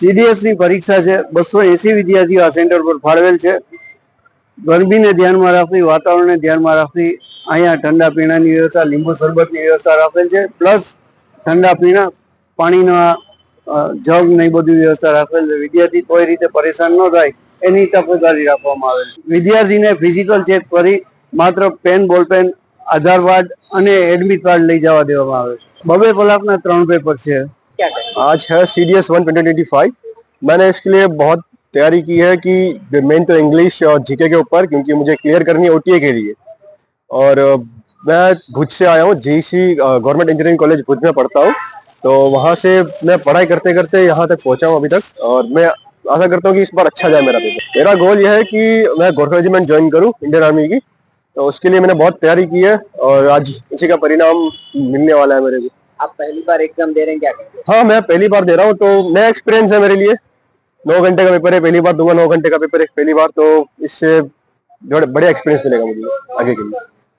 સીડીએસની પરીક્ષા છે. બસો એસી વિદ્યાર્થીઓ આ સેન્ટર પર ફાળવેલ છે. ગરમીને ધ્યાનમાં રાખવી વાતાવરણને ધ્યાનમાં રાખવી અહીંયા ઠંડા પીણાની વ્યવસ્થા, લીંબુ શરબતની વ્યવસ્થા રાખેલ છે. પ્લસ ઠંડા પીણા, પાણીના જગ ને બધી વ્યવસ્થા રાખેલ છે. વિદ્યાર્થી કોઈ રીતે પરેશાન ન થાય, એની તકેદારી રાખવામાં આવેલ છે. વિદ્યાર્થીને ફિઝિકલ ચેક કરી, માત્ર pen ball pen Aadhaar card અને એડમિટ કાર્ડ લઈ જવા દેવામાં આવે છે. બબે કલાકના ત્રણ પેપર છે. आज है C D S one twenty five मैंने इसके लिए बहुत तैयारी की है कि मेन तो इंग्लिश और जीके के ऊपर, क्योंकि मुझे क्लियर करनी है ओटीए के लिए। और मैं भुज से आया हूँ GEC government engineering college Bhuj में पढ़ता हूँ। तो वहाँ से मैं पढ़ाई करते करते यहाँ तक पहुँचा हूँ अभी तक, और मैं आशा करता हूँ कि इस बार अच्छा जाए मेरा पेपर मेरा गोल यह है कि मैं गोरखा रेजिमेंट ज्वाइन करूँ इंडियन आर्मी की। तो उसके लिए मैंने बहुत तैयारी की है, और आज इसी का परिणाम मिलने वाला है मेरे को आप पहली बार एग्ज़ाम दे रहे हैं, क्या करेंगे? हाँ मैं पहली बार दे रहा हूँ तो नया एक्सपीरियंस है मेरे लिए नौ घंटे का पेपर है, पहली बार दूँगा नौ घंटे का पेपर है, पहली बार तो इससे बढ़िया एक्सपीरियंस मिलेगा मुझे आगे के लिए